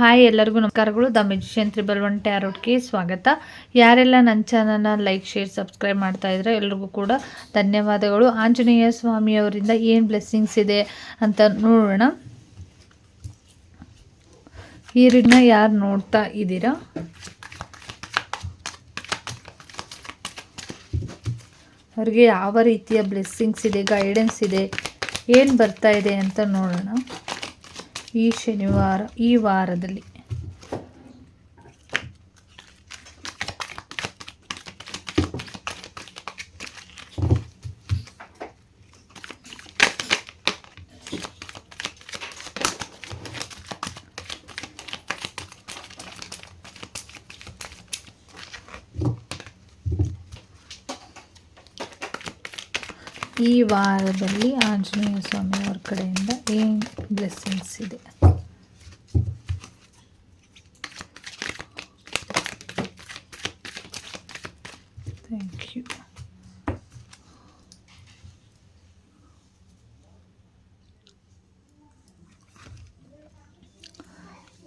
Hi ಎಲ್ಲರಿಗೂ ನಮಸ್ಕಾರಗಳು. The magician triple one ಟ್ಯಾರೋಟ್ಗೆ ಸ್ವಾಗತ. ಯಾರೆಲ್ಲ ನನ್ನ ಚಾನಲ್ನ ಲೈಕ್, ಶೇರ್, ಸಬ್ಸ್ಕ್ರೈಬ್ ಮಾಡ್ತಾ ಇದ್ರೆ ಎಲ್ರಿಗೂ ಕೂಡ ಧನ್ಯವಾದಗಳು. ಆಂಜನೇಯ ಸ್ವಾಮಿಯವರಿಂದ ಏನು ಬ್ಲೆಸ್ಸಿಂಗ್ಸ್ ಇದೆ ಅಂತ ನೋಡೋಣ. ಈ ರೀಡ್ನ ಯಾರು ನೋಡ್ತಾ ಇದ್ದೀರಾ? ಅವ್ರಿಗೆ ಯಾವ ರೀತಿಯ ಬ್ಲೆಸ್ಸಿಂಗ್ಸ್ ಇದೆ ಗೈಡೆನ್ಸ್ ಇದೆ, ಏನು ಬರ್ತಾ ಇದೆ ಅಂತ ನೋಡೋಣ. ಈ ಶನಿವಾರ ಈ ವಾರದಲ್ಲಿ. ಈ ವಾರದಲ್ಲಿ ಆಂಜನೇಯ ಸ್ವಾಮಿ ಅವ್ರ ಕಡೆಯಿಂದ ಏನು ಬ್ಲೆಸ್ಸಿಂಗ್ಸ್ ಇದೆ? ಥ್ಯಾಂಕ್ ಯು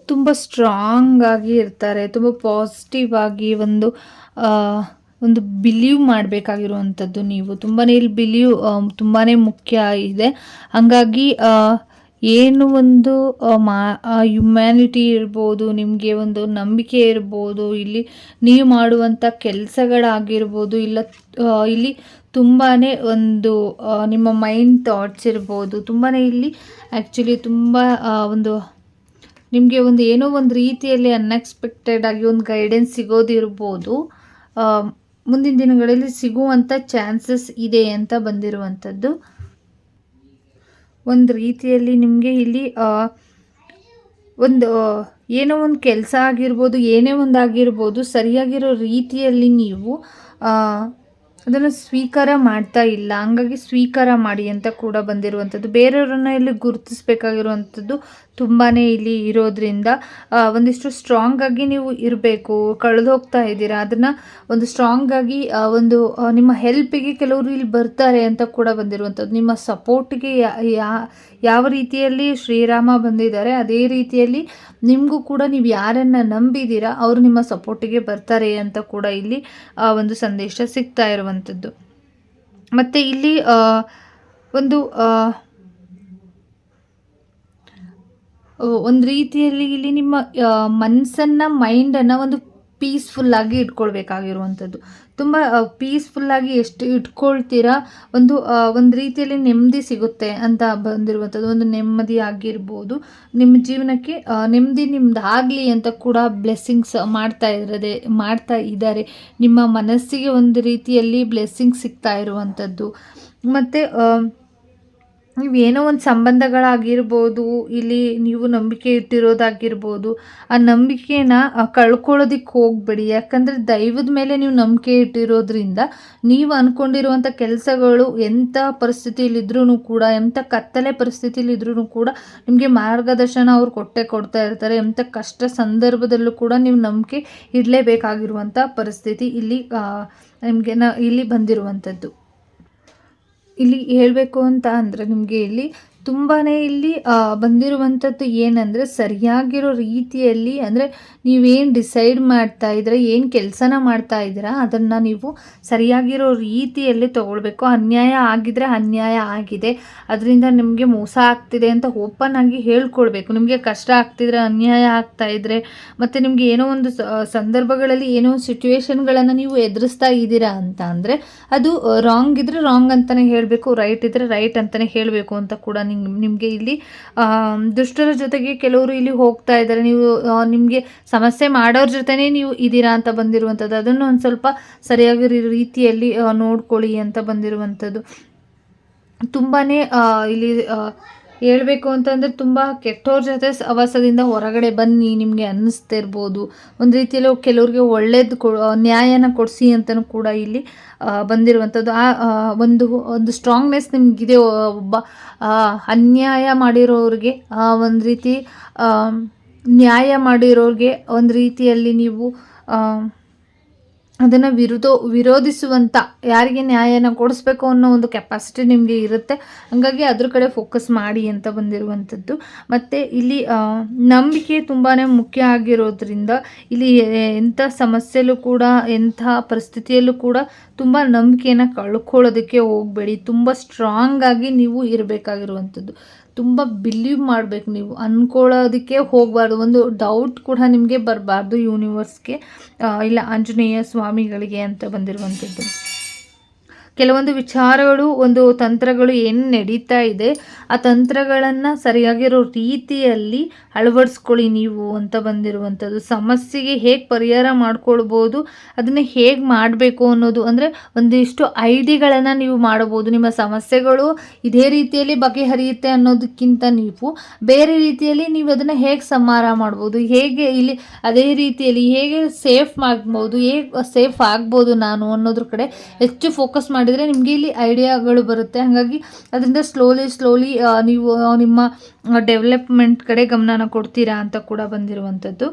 ತುಂಬ ಸ್ಟ್ರಾಂಗ್ ಆಗಿ ಇರ್ತಾರೆ, ತುಂಬ ಪಾಸಿಟಿವ್ ಆಗಿ ಒಂದು ಒಂದು ಬಿಲೀವ್ ಮಾಡಬೇಕಾಗಿರುವಂಥದ್ದು ನೀವು. ತುಂಬಾ ಇಲ್ಲಿ ಬಿಲೀವ್ ತುಂಬಾ ಮುಖ್ಯ ಇದೆ. ಹಾಗಾಗಿ ಏನು ಒಂದು ಮಾ ಹ್ಯುಮ್ಯಾನಿಟಿ ಇರ್ಬೋದು, ನಿಮಗೆ ಒಂದು ನಂಬಿಕೆ ಇರ್ಬೋದು, ಇಲ್ಲಿ ನೀವು ಮಾಡುವಂಥ ಕೆಲಸಗಳಾಗಿರ್ಬೋದು, ಇಲ್ಲ ಇಲ್ಲಿ ತುಂಬಾ ಒಂದು ನಿಮ್ಮ ಮೈಂಡ್ ಥಾಟ್ಸ್ ಇರ್ಬೋದು ತುಂಬಾ ಇಲ್ಲಿ ಆ್ಯಕ್ಚುಲಿ ತುಂಬ ಒಂದು, ನಿಮಗೆ ಒಂದು ಏನೋ ಒಂದು ರೀತಿಯಲ್ಲಿ ಅನ್ಎಕ್ಸ್ಪೆಕ್ಟೆಡ್ ಆಗಿ ಒಂದು ಗೈಡೆನ್ಸ್ ಸಿಗೋದಿರ್ಬೋದು. ಮುಂದಿನ ದಿನಗಳಲ್ಲಿ ಸಿಗುವಂಥ ಚಾನ್ಸಸ್ ಇದೆ ಅಂತ ಬಂದಿರುವಂಥದ್ದು. ಒಂದು ರೀತಿಯಲ್ಲಿ ನಿಮಗೆ ಇಲ್ಲಿ ಒಂದು ಏನೋ ಒಂದು ಕೆಲಸ ಆಗಿರ್ಬೋದು, ಏನೇ ಒಂದು ಆಗಿರ್ಬೋದು, ಸರಿಯಾಗಿರೋ ರೀತಿಯಲ್ಲಿ ನೀವು ಅದನ್ನು ಸ್ವೀಕಾರ ಮಾಡ್ತಾ ಇಲ್ಲ. ಹಂಗಾಗಿ ಸ್ವೀಕಾರ ಮಾಡಿ ಅಂತ ಕೂಡ ಬಂದಿರುವಂಥದ್ದು. ಬೇರೆಯವ್ರನ್ನ ಇಲ್ಲಿ ಗುರುತಿಸ್ಬೇಕಾಗಿರುವಂಥದ್ದು ತುಂಬಾ ಇಲ್ಲಿ ಇರೋದ್ರಿಂದ ಒಂದಿಷ್ಟು ಸ್ಟ್ರಾಂಗ್ ಆಗಿ ನೀವು ಇರಬೇಕು, ಕಳೆದು ಹೋಗ್ತಾ ಇದ್ದೀರಾ, ಅದನ್ನು ಒಂದು ಸ್ಟ್ರಾಂಗ್ ಆಗಿ ಒಂದು ನಿಮ್ಮ ಹೆಲ್ಪಿಗೆ ಕೆಲವರು ಇಲ್ಲಿ ಬರ್ತಾರೆ ಅಂತ ಕೂಡ ಬಂದಿರುವಂಥದ್ದು. ನಿಮ್ಮ ಸಪೋರ್ಟ್ಗೆ ಯಾವ ರೀತಿಯಲ್ಲಿ ಶ್ರೀರಾಮ ಬಂದಿದ್ದಾರೆ, ಅದೇ ರೀತಿಯಲ್ಲಿ ನಿಮಗೂ ಕೂಡ ನೀವು ಯಾರನ್ನು ನಂಬಿದ್ದೀರಾ ಅವರು ನಿಮ್ಮ ಸಪೋರ್ಟಿಗೆ ಬರ್ತಾರೆ ಅಂತ ಕೂಡ ಇಲ್ಲಿ ಒಂದು ಸಂದೇಶ ಸಿಗ್ತಾ ಇರುವಂಥದ್ದು. ಮತ್ತು ಇಲ್ಲಿ ಒಂದು ಒಂದು ರೀತಿಯಲ್ಲಿ ಇಲ್ಲಿ ನಿಮ್ಮ ಮನಸ್ಸನ್ನು ಮೈಂಡನ್ನು ಒಂದು ಪೀಸ್ಫುಲ್ಲಾಗಿ ಇಟ್ಕೊಳ್ಬೇಕಾಗಿರುವಂಥದ್ದು. ತುಂಬ ಪೀಸ್ಫುಲ್ಲಾಗಿ ಎಷ್ಟು ಇಟ್ಕೊಳ್ತೀರಾ, ಒಂದು ಒಂದು ರೀತಿಯಲ್ಲಿ ನೆಮ್ಮದಿ ಸಿಗುತ್ತೆ ಅಂತ ಬಂದಿರುವಂಥದ್ದು. ಒಂದು ನೆಮ್ಮದಿ ಆಗಿರ್ಬೋದು. ನಿಮ್ಮ ಜೀವನಕ್ಕೆ ನೆಮ್ಮದಿ ನಿಮ್ದು ಆಗಲಿ ಅಂತ ಕೂಡ ಬ್ಲೆಸ್ಸಿಂಗ್ಸ್ ಮಾಡ್ತಾ ಇರದೆ, ಮಾಡ್ತಾ ಇದ್ದಾರೆ. ನಿಮ್ಮ ಮನಸ್ಸಿಗೆ ಒಂದು ರೀತಿಯಲ್ಲಿ ಬ್ಲೆಸ್ಸಿಂಗ್ ಸಿಗ್ತಾ ಇರುವಂಥದ್ದು. ಮತ್ತು ನೀವೇನೋ ಒಂದು ಸಂಬಂಧಗಳಾಗಿರ್ಬೋದು, ಇಲ್ಲಿ ನೀವು ನಂಬಿಕೆ ಇಟ್ಟಿರೋದಾಗಿರ್ಬೋದು, ಆ ನಂಬಿಕೆನ ಕಳ್ಕೊಳ್ಳೋದಿಕ್ಕೆ ಹೋಗಬೇಡಿ. ಯಾಕಂದರೆ ದೈವದ ಮೇಲೆ ನೀವು ನಂಬಿಕೆ ಇಟ್ಟಿರೋದ್ರಿಂದ ನೀವು ಅಂದ್ಕೊಂಡಿರುವಂಥ ಕೆಲಸಗಳು ಎಂಥ ಪರಿಸ್ಥಿತಿಯಲ್ಲಿದ್ರೂ ಕೂಡ ಎಂಥ ಕತ್ತಲೆ ಪರಿಸ್ಥಿತಿಯಲ್ಲಿದ್ರೂ ಕೂಡ ನಿಮಗೆ ಮಾರ್ಗದರ್ಶನ ಅವ್ರು ಕೊಟ್ಟೆ ಕೊಡ್ತಾ ಇರ್ತಾರೆ. ಎಂಥ ಕಷ್ಟ ಸಂದರ್ಭದಲ್ಲೂ ಕೂಡ ನೀವು ನಂಬಿಕೆ ಇಡಲೇಬೇಕಾಗಿರುವಂಥ ಪರಿಸ್ಥಿತಿ ಇಲ್ಲಿ ನಿಮಗೆ ನ, ಇಲ್ಲಿ ಬಂದಿರುವಂಥದ್ದು ಇಲ್ಲಿ ಹೇಳಬೇಕು ಅಂತ ಅಂದರೆ ನಿಮಗೆ ಇಲ್ಲಿ ತುಂಬಾ ಇಲ್ಲಿ ಬಂದಿರುವಂಥದ್ದು ಏನಂದರೆ ಸರಿಯಾಗಿರೋ ರೀತಿಯಲ್ಲಿ ಅಂದರೆ ನೀವೇನು ಡಿಸೈಡ್ ಮಾಡ್ತಾ ಇದ್ದೀರಾ ಏನು ಕೆಲಸನ ಮಾಡ್ತಾ ಇದ್ದೀರಾ, ಅದನ್ನು ನೀವು ಸರಿಯಾಗಿರೋ ರೀತಿಯಲ್ಲಿ ತೊಗೊಳ್ಬೇಕು. ಅನ್ಯಾಯ ಆಗಿದ್ರೆ ಅನ್ಯಾಯ ಆಗಿದೆ. ಅದರಿಂದ ನಿಮಗೆ ಮೋಸ ಆಗ್ತಿದೆ ಅಂತ ಓಪನ್ ಆಗಿ ಹೇಳ್ಕೊಳ್ಬೇಕು ನಿಮಗೆ ಕಷ್ಟ ಆಗ್ತಿದ್ರೆ, ಅನ್ಯಾಯ ಆಗ್ತಾ ಇದ್ರೆ, ಮತ್ತು ನಿಮಗೆ ಏನೋ ಒಂದು ಸಂದರ್ಭಗಳಲ್ಲಿ ಏನೋ ಸಿಚುವೇಶನ್ಗಳನ್ನು ನೀವು ಎದುರಿಸ್ತಾ ಇದ್ದೀರಾ ಅಂತ ಅಂದರೆ ಅದು ರಾಂಗ್ ಇದ್ದರೆ ರಾಂಗ್ ಅಂತಲೇ ಹೇಳಬೇಕು ರೈಟ್ ಇದ್ದರೆ ರೈಟ್ ಅಂತಲೇ ಹೇಳಬೇಕು ಅಂತ ಕೂಡ ನಿಮಗೆ ಇಲ್ಲಿ ದುಷ್ಟರ ಜೊತೆಗೆ ಕೆಲವರು ಇಲ್ಲಿ ಹೋಗ್ತಾ ಇದ್ದಾರೆ. ನೀವು ನಿಮಗೆ ಸಮಸ್ಯೆ ಮಾಡೋರ ಜೊತೆನೇ ನೀವು ಇದ್ದೀರಾ ಅಂತ ಬಂದಿರುವಂಥದ್ದು. ಅದನ್ನು ಒಂದು ಸ್ವಲ್ಪ ಸರಿಯಾಗಿ ರೀತಿಯಲ್ಲಿ ನೋಡ್ಕೊಳ್ಳಿ ಅಂತ ಬಂದಿರುವಂಥದ್ದು. ತುಂಬಾ ಇಲ್ಲಿ ಹೇಳಬೇಕು ಅಂತಂದರೆ ತುಂಬ ಕೆಟ್ಟವ್ರ ಜೊತೆ ಸವಾಸದಿಂದ ಹೊರಗಡೆ ಬನ್ನಿ, ನಿಮಗೆ ಅನ್ನಿಸ್ತಾ ಇರ್ಬೋದು ಒಂದು ರೀತಿಯಲ್ಲಿ ಕೆಲವ್ರಿಗೆ ಒಳ್ಳೇದು ಕೊ ನ್ಯಾಯನ ಕೊಡಿಸಿ ಅಂತಲೂ ಕೂಡ ಇಲ್ಲಿ ಬಂದಿರುವಂಥದ್ದು ಆ ಒಂದು ಒಂದು ಸ್ಟ್ರಾಂಗ್ನೆಸ್ ನಿಮಗಿದೆ ಒಬ್ಬ ಅನ್ಯಾಯ ಮಾಡಿರೋರಿಗೆ ಒಂದು ರೀತಿ ನ್ಯಾಯ ಮಾಡಿರೋರಿಗೆ ಒಂದು ರೀತಿಯಲ್ಲಿ ನೀವು ಅದನ್ನು ವಿರೋಧ ವಿರೋಧಿಸುವಂಥ ಯಾರಿಗೆ ನ್ಯಾಯನ ಕೊಡಿಸ್ಬೇಕು ಅನ್ನೋ ಒಂದು ಕೆಪಾಸಿಟಿ ನಿಮಗೆ ಇರುತ್ತೆ. ಹಾಗಾಗಿ ಅದ್ರ ಕಡೆ ಫೋಕಸ್ ಮಾಡಿ ಅಂತ ಬಂದಿರುವಂಥದ್ದು. ಮತ್ತು ಇಲ್ಲಿ ನಂಬಿಕೆ ತುಂಬಾ ಮುಖ್ಯ ಆಗಿರೋದ್ರಿಂದ ಇಲ್ಲಿ ಎಂಥ ಸಮಸ್ಯೆಯಲ್ಲೂ ಕೂಡ, ಎಂಥ ಪರಿಸ್ಥಿತಿಯಲ್ಲೂ ಕೂಡ ತುಂಬ ನಂಬಿಕೆನ ಕಳ್ಕೊಳ್ಳೋದಕ್ಕೆ ಹೋಗಬೇಡಿ. ತುಂಬ ಸ್ಟ್ರಾಂಗ್ ಆಗಿ ನೀವು ಇರಬೇಕಾಗಿರುವಂಥದ್ದು. ತುಂಬ ಬಿಲೀವ್ ಮಾಡಬೇಕು ನೀವು. ಅಂದ್ಕೊಳ್ಳೋದಕ್ಕೆ ಹೋಗಬಾರ್ದು. ಒಂದು ಡೌಟ್ ಕೂಡ ನಿಮಗೆ ಬರಬಾರ್ದು ಯೂನಿವರ್ಸ್ಗೆ ಇಲ್ಲ ಆಂಜನೇಯ ಸ್ವಾಮಿಗಳಿಗೆ ಅಂತ ಬಂದಿರುವಂಥದ್ದು ಕೆಲವೊಂದು ವಿಚಾರಗಳು, ಒಂದು ತಂತ್ರಗಳು ಏನು ನಡೀತಾ ಇದೆ, ಆ ತಂತ್ರಗಳನ್ನು ಸರಿಯಾಗಿರೋ ರೀತಿಯಲ್ಲಿ ಅಳವಡಿಸ್ಕೊಳ್ಳಿ ನೀವು ಅಂತ ಬಂದಿರುವಂಥದ್ದು. ಸಮಸ್ಯೆಗೆ ಹೇಗೆ ಪರಿಹಾರ ಮಾಡ್ಕೊಳ್ಬೋದು, ಅದನ್ನು ಹೇಗೆ ಮಾಡಬೇಕು ಅನ್ನೋದು. ಅಂದರೆ ಒಂದಿಷ್ಟು ಐಡಿಗಳನ್ನು ನೀವು ಮಾಡಬಹುದು ನಿಮ್ಮ ಸಮಸ್ಯೆಗಳು ಇದೇ ರೀತಿಯಲ್ಲಿ ಬಗೆಹರಿಯುತ್ತೆ ಅನ್ನೋದಕ್ಕಿಂತ ನೀವು ಬೇರೆ ರೀತಿಯಲ್ಲಿ ನೀವು ಅದನ್ನು ಹೇಗೆ ಸಂಹಾರ ಮಾಡ್ಬೋದು, ಹೇಗೆ ಇಲ್ಲಿ ಅದೇ ರೀತಿಯಲ್ಲಿ ಹೇಗೆ ಸೇಫ್ ಮಾಡ್ಬೋದು ಹೇಗೆ ಸೇಫ್ ಆಗ್ಬೋದು ನಾನು ಅನ್ನೋದ್ರ ಕಡೆ ಹೆಚ್ಚು ಫೋಕಸ್ ಮಾಡಿದರೆ ನಿಮಗೆ ಇಲ್ಲಿ ಐಡಿಯಾಗಳು ಬರುತ್ತೆ. ಹಾಗಾಗಿ ಅದರಿಂದ ಸ್ಲೋಲಿ ಸ್ಲೋಲಿ ನೀವು ನಿಮ್ಮ ಡೆವಲಪ್ಮೆಂಟ್ ಕಡೆ ಗಮನನ ಕೊಡ್ತೀರಾ ಅಂತ ಕೂಡ ಬಂದಿರುವಂಥದ್ದು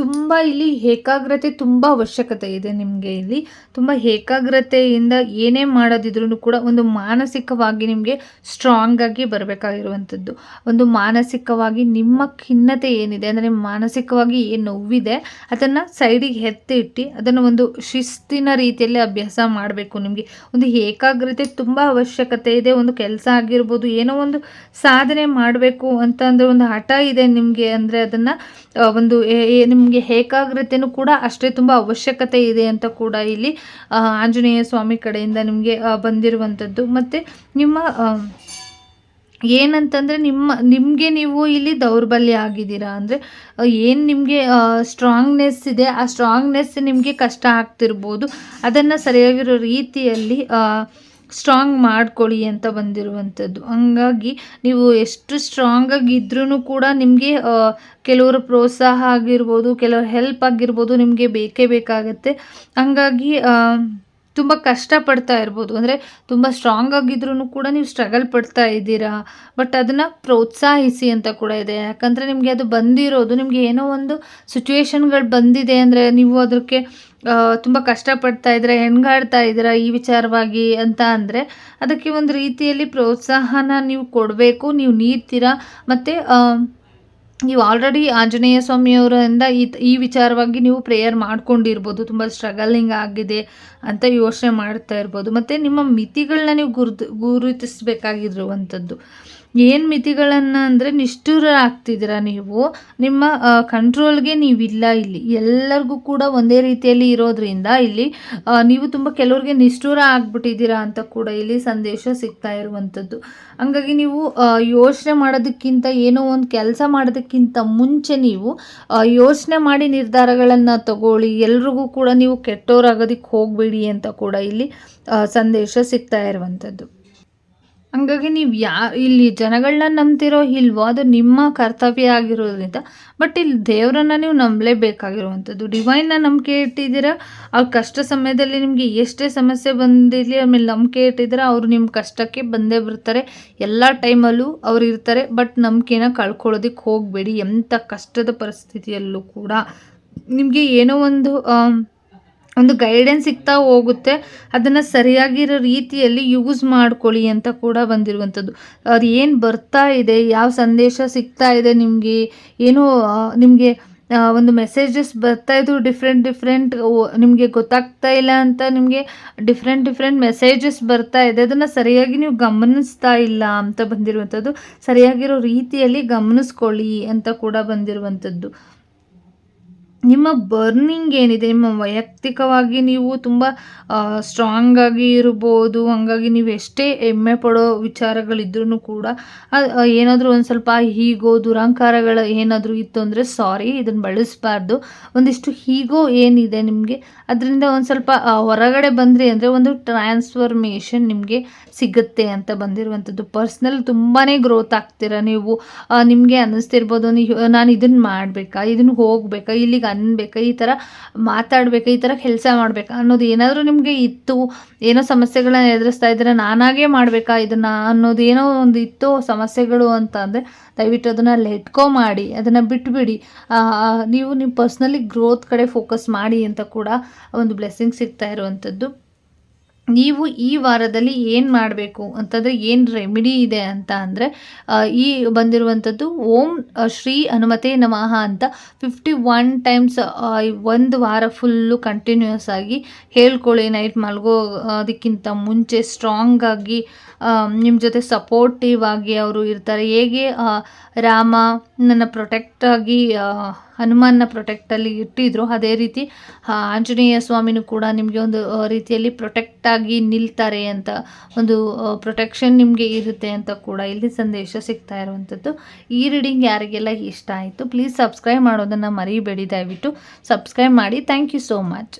ತುಂಬ ಇಲ್ಲಿ ಏಕಾಗ್ರತೆ ತುಂಬ ಅವಶ್ಯಕತೆ ಇದೆ ನಿಮಗೆ ಇಲ್ಲಿ. ತುಂಬ ಏಕಾಗ್ರತೆಯಿಂದ ಏನೇ ಮಾಡೋದಿದ್ರೂ ಕೂಡ ಒಂದು ಮಾನಸಿಕವಾಗಿ ನಿಮಗೆ ಸ್ಟ್ರಾಂಗ್ ಆಗಿ ಬರಬೇಕಾಗಿರುವಂಥದ್ದು. ಒಂದು ಮಾನಸಿಕವಾಗಿ ನಿಮ್ಮ ಖಿನ್ನತೆ ಏನಿದೆ, ಅಂದರೆ ಮಾನಸಿಕವಾಗಿ ಏನು ನೋವಿದೆ, ಅದನ್ನು ಸೈಡಿಗೆ ಎತ್ತಿ ಇಟ್ಟು ಅದನ್ನು ಒಂದು ಶಿಸ್ತಿನ ರೀತಿಯಲ್ಲಿ ಅಭ್ಯಾಸ ಮಾಡಬೇಕು ನಿಮಗೆ. ಒಂದು ಏಕಾಗ್ರತೆ ತುಂಬ ಅವಶ್ಯಕತೆ ಇದೆ, ಒಂದು ಕೆಲಸ ಆಗಿರ್ಬೋದು, ಏನೋ ಒಂದು ಸಾಧನೆ ಮಾಡಬೇಕು ಅಂತ ಅಂದರೆ ಒಂದು ಹಠ ಇದೆ ನಿಮಗೆ ಅಂದರೆ ಅದನ್ನು ಒಂದು ನಿಮಗೆ ಏಕಾಗ್ರತೆನೂ ಕೂಡ ಅಷ್ಟೇ ತುಂಬ ಅವಶ್ಯಕತೆ ಇದೆ ಅಂತ ಕೂಡ ಇಲ್ಲಿ ಆಂಜನೇಯ ಸ್ವಾಮಿ ಕಡೆಯಿಂದ ನಿಮಗೆ ಬಂದಿರುವಂಥದ್ದು ಮತ್ತು ನಿಮ್ಮ ಏನಂತಂದರೆ ನಿಮ್ಮ, ನಿಮಗೆ ನೀವು ಇಲ್ಲಿ ದೌರ್ಬಲ್ಯ ಆಗಿದ್ದೀರಾ? ಅಂದರೆ ಏನು ನಿಮಗೆ ಸ್ಟ್ರಾಂಗ್ನೆಸ್ ಇದೆ? ಆ ಸ್ಟ್ರಾಂಗ್ನೆಸ್ ನಿಮಗೆ ಕಷ್ಟ ಆಗ್ತಿರ್ಬೋದು. ಅದನ್ನು ಸರಿಯಾಗಿರೋ ರೀತಿಯಲ್ಲಿ ಸ್ಟ್ರಾಂಗ್ ಮಾಡ್ಕೊಳ್ಳಿ ಅಂತ ಬಂದಿರುವಂಥದ್ದು. ಹಂಗಾಗಿ ನೀವು ಎಷ್ಟು ಸ್ಟ್ರಾಂಗಾಗಿ ಇದ್ರೂ ಕೂಡ ನಿಮಗೆ ಕೆಲವರ ಪ್ರೋತ್ಸಾಹ ಆಗಿರ್ಬೋದು, ಕೆಲವ್ರ ಹೆಲ್ಪ್ ಆಗಿರ್ಬೋದು ನಿಮಗೆ ಬೇಕೇ ಬೇಕಾಗುತ್ತೆ. ಹಂಗಾಗಿ ತುಂಬ ಕಷ್ಟಪಡ್ತಾ ಇರ್ಬೋದು. ಅಂದರೆ ತುಂಬ ಸ್ಟ್ರಾಂಗ್ ಆಗಿದ್ರೂ ಕೂಡ ನೀವು ಸ್ಟ್ರಗಲ್ ಪಡ್ತಾ ಇದ್ದೀರಾ. ಬಟ್ ಅದನ್ನು ಪ್ರೋತ್ಸಾಹಿಸಿ ಅಂತ ಕೂಡ ಇದೆ. ಯಾಕಂದರೆ ನಿಮಗೆ ಅದು ಬಂದಿರೋದು, ನಿಮಗೆ ಏನೋ ಒಂದು ಸಿಚುವೇಶನ್ಗಳು ಬಂದಿದೆ ಅಂದರೆ ನೀವು ಅದಕ್ಕೆ ತುಂಬ ಕಷ್ಟಪಡ್ತಾ ಇದ್ದೀರಾ ಹೆಣ್ಗಾಡ್ತಾ ಇದ್ದೀರಾ ಈ ವಿಚಾರವಾಗಿ ಅಂತ ಅಂದರೆ ಅದಕ್ಕೆ ಒಂದು ರೀತಿಯಲ್ಲಿ ಪ್ರೋತ್ಸಾಹನ ನೀವು ಕೊಡಬೇಕು, ನೀವು ನೀಡ್ತೀರಾ. ಮತ್ತು ನೀವು ಆಲ್ರೆಡಿ ಆಂಜನೇಯ ಸ್ವಾಮಿಯವರಿಂದ ಈ ಈ ವಿಚಾರವಾಗಿ ನೀವು ಪ್ರೇಯರ್ ಮಾಡ್ಕೊಂಡಿರ್ಬೋದು. ತುಂಬ ಸ್ಟ್ರಗಲಿಂಗ್ ಆಗಿದೆ ಅಂತ ಯೋಚನೆ ಮಾಡ್ತಾ ಇರ್ಬೋದು. ಮತ್ತು ನಿಮ್ಮ ಮಿತಿಗಳನ್ನ ನೀವು ಗುರುತು ಗುರುತಿಸಬೇಕಾಗಿರುವಂಥದ್ದು. ಏನು ಮಿತಿಗಳನ್ನು ಅಂದರೆ ನಿಷ್ಠುರ ಆಗ್ತಿದ್ದೀರ ನೀವು? ನಿಮ್ಮ ಕಂಟ್ರೋಲ್ಗೆ ನೀವಿಲ್ಲ ಇಲ್ಲಿ. ಎಲ್ಲರಿಗೂ ಕೂಡ ಒಂದೇ ರೀತಿಯಲ್ಲಿ ಇರೋದ್ರಿಂದ ಇಲ್ಲಿ ನೀವು ತುಂಬ ಕೆಲವ್ರಿಗೆ ನಿಷ್ಠುರ ಆಗ್ಬಿಟ್ಟಿದ್ದೀರಾ ಅಂತ ಕೂಡ ಇಲ್ಲಿ ಸಂದೇಶ ಸಿಗ್ತಾ ಇರುವಂಥದ್ದು. ಹಂಗಾಗಿ ನೀವು ಯೋಚನೆ ಮಾಡೋದಕ್ಕಿಂತ ಏನೋ ಒಂದು ಕೆಲಸ ಮಾಡೋದಕ್ಕಿಂತ ಮುಂಚೆ ನೀವು ಯೋಚನೆ ಮಾಡಿ ನಿರ್ಧಾರಗಳನ್ನು ತಗೊಳ್ಳಿ. ಎಲ್ರಿಗೂ ಕೂಡ ನೀವು ಕೆಟ್ಟೋರಾಗೋದಕ್ಕೆ ಹೋಗಬೇಡಿ ಅಂತ ಕೂಡ ಇಲ್ಲಿ ಸಂದೇಶ ಸಿಗ್ತಾ ಇರುವಂಥದ್ದು. ಹಂಗಾಗಿ ನೀವು ಯಾ, ಇಲ್ಲಿ ಜನಗಳನ್ನ ನಂಬ್ತಿರೋ ಇಲ್ವೋ, ಅದು ನಿಮ್ಮ ಕರ್ತವ್ಯ ಆಗಿರೋದ್ರಿಂದ, ಬಟ್ ಇಲ್ಲಿ ದೇವರನ್ನ ನೀವು ನಂಬಲೇಬೇಕಾಗಿರುವಂಥದ್ದು. ಡಿವೈನ್ನ ನಂಬಿಕೆ ಇಟ್ಟಿದ್ದೀರಾ, ಅವ್ರ ಕಷ್ಟ ಸಮಯದಲ್ಲಿ ನಿಮಗೆ ಎಷ್ಟೇ ಸಮಸ್ಯೆ ಬಂದಿರಲಿ, ಆಮೇಲೆ ನಂಬಿಕೆ ಇಟ್ಟಿದ್ರೆ ಅವರು ನಿಮ್ಮ ಕಷ್ಟಕ್ಕೆ ಬಂದೇ ಬರ್ತಾರೆ. ಎಲ್ಲ ಟೈಮಲ್ಲೂ ಅವ್ರು ಇರ್ತಾರೆ, ಬಟ್ ನಂಬಿಕೆನ ಕಳ್ಕೊಳ್ಳೋದಕ್ಕೆ ಹೋಗಬೇಡಿ. ಎಂಥ ಕಷ್ಟದ ಪರಿಸ್ಥಿತಿಯಲ್ಲೂ ಕೂಡ. ನಿಮಗೆ ಏನೋ ಒಂದು ಒಂದು ಗೈಡೆನ್ಸ್ ಸಿಗ್ತಾ ಹೋಗುತ್ತೆ. ಅದನ್ನು ಸರಿಯಾಗಿರೋ ರೀತಿಯಲ್ಲಿ ಯೂಸ್ ಮಾಡ್ಕೊಳ್ಳಿ ಅಂತ ಕೂಡ ಬಂದಿರುವಂಥದ್ದು. ಅದು ಏನು ಬರ್ತಾ ಇದೆ, ಯಾವ ಸಂದೇಶ ಸಿಗ್ತಾ ಇದೆ ನಿಮಗೆ, ಏನು ನಿಮಗೆ ಒಂದು ಮೆಸೇಜಸ್ ಬರ್ತಾ ಇದ್ದು ಡಿಫ್ರೆಂಟ್ ಡಿಫ್ರೆಂಟ್ ನಿಮಗೆ ಗೊತ್ತಾಗ್ತಾ ಇಲ್ಲ ಅಂತ ನಿಮಗೆ ಡಿಫ್ರೆಂಟ್ ಡಿಫ್ರೆಂಟ್ ಮೆಸೇಜಸ್ ಬರ್ತಾ ಇದೆ. ಅದನ್ನು ಸರಿಯಾಗಿ ನೀವು ಗಮನಿಸ್ತಾ ಇಲ್ಲ ಅಂತ ಬಂದಿರುವಂಥದ್ದು. ಸರಿಯಾಗಿರೋ ರೀತಿಯಲ್ಲಿ ಗಮನಿಸ್ಕೊಳ್ಳಿ ಅಂತ ಕೂಡ ಬಂದಿರುವಂಥದ್ದು. ನಿಮ್ಮ ಬರ್ನಿಂಗ್ ಏನಿದೆ, ನಿಮ್ಮ ವೈಯಕ್ತಿಕವಾಗಿ ನೀವು ತುಂಬ ಸ್ಟ್ರಾಂಗ್ ಆಗಿ ಇರ್ಬೋದು, ಹಂಗಾಗಿ ನೀವು ಎಷ್ಟೇ ಹೆಮ್ಮೆ ಪಡೋ ವಿಚಾರಗಳಿದ್ರೂ ಕೂಡ ಏನಾದರೂ ಒಂದು ಸ್ವಲ್ಪ ಹೀಗೋ ದುರಂಕಾರಗಳು ಏನಾದರೂ ಇತ್ತು ಅಂದರೆ ಸಾರಿ ಇದನ್ನು ಬಳಸಬಾರ್ದು. ಒಂದಿಷ್ಟು ಹೀಗೋ ಏನಿದೆ ನಿಮಗೆ, ಅದರಿಂದ ಒಂದು ಸ್ವಲ್ಪ ಹೊರಗಡೆ ಬಂದ್ರಿ ಅಂದರೆ ಒಂದು ಟ್ರಾನ್ಸ್ಫರ್ಮೇಷನ್ ನಿಮಗೆ ಸಿಗುತ್ತೆ ಅಂತ ಬಂದಿರುವಂಥದ್ದು. ಪರ್ಸ್ನಲ್ ತುಂಬಾ ಗ್ರೋತ್ ಆಗ್ತೀರಾ ನೀವು? ನಿಮಗೆ ಅನ್ನಿಸ್ತಿರ್ಬೋದು ನಾನು ಇದನ್ನು ಮಾಡಬೇಕಾ ಇದನ್ನು ಹೋಗಬೇಕಾ, ಇಲ್ಲಿಗೆ ಅನ್ಬೇಕಾ? ಈ ಥರ ಮಾತಾಡ್ಬೇಕಾ? ಈ ಥರ ಕೆಲಸ ಮಾಡಬೇಕಾ? ಅನ್ನೋದು ಏನಾದರೂ ನಿಮಗೆ ಇತ್ತು? ಏನೋ ಸಮಸ್ಯೆಗಳನ್ನ ಎದುರಿಸ್ತಾ ಇದ್ದೀರಾ ನಾನಾಗೇ ಮಾಡಬೇಕಾ? ಇದನ್ನು ಅನ್ನೋದು ಏನೋ ಒಂದು ಇತ್ತು ಸಮಸ್ಯೆಗಳು ಅಂತ ಅಂದರೆ ದಯವಿಟ್ಟು ಅದನ್ನು ಲೆಟ್ಕೋ ಮಾಡಿ, ಅದನ್ನು ಬಿಟ್ಬಿಡಿ. ನೀವು ನಿಮ್ಮ ಪರ್ಸ್ನಲಿ ಗ್ರೋತ್ ಕಡೆ ಫೋಕಸ್ ಮಾಡಿ ಅಂತ ಕೂಡ ಒಂದು ಬ್ಲೆಸ್ಸಿಂಗ್ ಸಿಗ್ತಾ ಇರುವಂಥದ್ದು. ನೀವು ಈ ವಾರದಲ್ಲಿ ಏನು ಮಾಡಬೇಕು ಅಂತಂದರೆ ಏನು ರೆಮಿಡಿ ಇದೆ ಅಂತ ಅಂದರೆ ಈ ಬಂದಿರುವಂಥದ್ದು ಓಂ ಶ್ರೀ ಹನುಮತೆ ನಮಃ ಅಂತ ಫಿಫ್ಟಿ ಒನ್ ಟೈಮ್ಸ್ ಒಂದು ವಾರ ಫುಲ್ಲು ಕಂಟಿನ್ಯೂಸ್ ಆಗಿ ಹೇಳ್ಕೊಳ್ಳಿ ನೈಟ್ ಮಲಗೋ ಅದಕ್ಕಿಂತ ಮುಂಚೆ ಸ್ಟ್ರಾಂಗ್ ಆಗಿ ನಿಮ್ಮ ಜೊತೆ ಸಪೋರ್ಟಿವ್ ಆಗಿ ಅವರು ಇರ್ತಾರೆ. ಹೇಗೆ ರಾಮ ನನ್ನ ಪ್ರೊಟೆಕ್ಟ್ ಆಗಿ ಆ, ಹನುಮಾನ್ನ ಪ್ರೊಟೆಕ್ಟಲ್ಲಿ ಇಟ್ಟಿದ್ರು ಅದೇ ರೀತಿ ಆಂಜನೇಯ ಸ್ವಾಮಿನೂ ಕೂಡ ನಿಮಗೆ ಒಂದು ರೀತಿಯಲ್ಲಿ ಪ್ರೊಟೆಕ್ಟಾಗಿ ನಿಲ್ತಾರೆ ಅಂತ ಒಂದು ಪ್ರೊಟೆಕ್ಷನ್ ನಿಮಗೆ ಇರುತ್ತೆ ಅಂತ ಕೂಡ ಇಲ್ಲಿ ಸಂದೇಶ ಸಿಗ್ತಾ ಇರುವಂಥದ್ದು. ಈ ರೀಡಿಂಗ್ ಯಾರಿಗೆಲ್ಲ ಇಷ್ಟ ಆಯಿತು ಪ್ಲೀಸ್ ಸಬ್ಸ್ಕ್ರೈಬ್ ಮಾಡೋದನ್ನು ಮರಿಬೇಡಿ. ದಯವಿಟ್ಟು ಸಬ್ಸ್ಕ್ರೈಬ್ ಮಾಡಿ. Thank you so much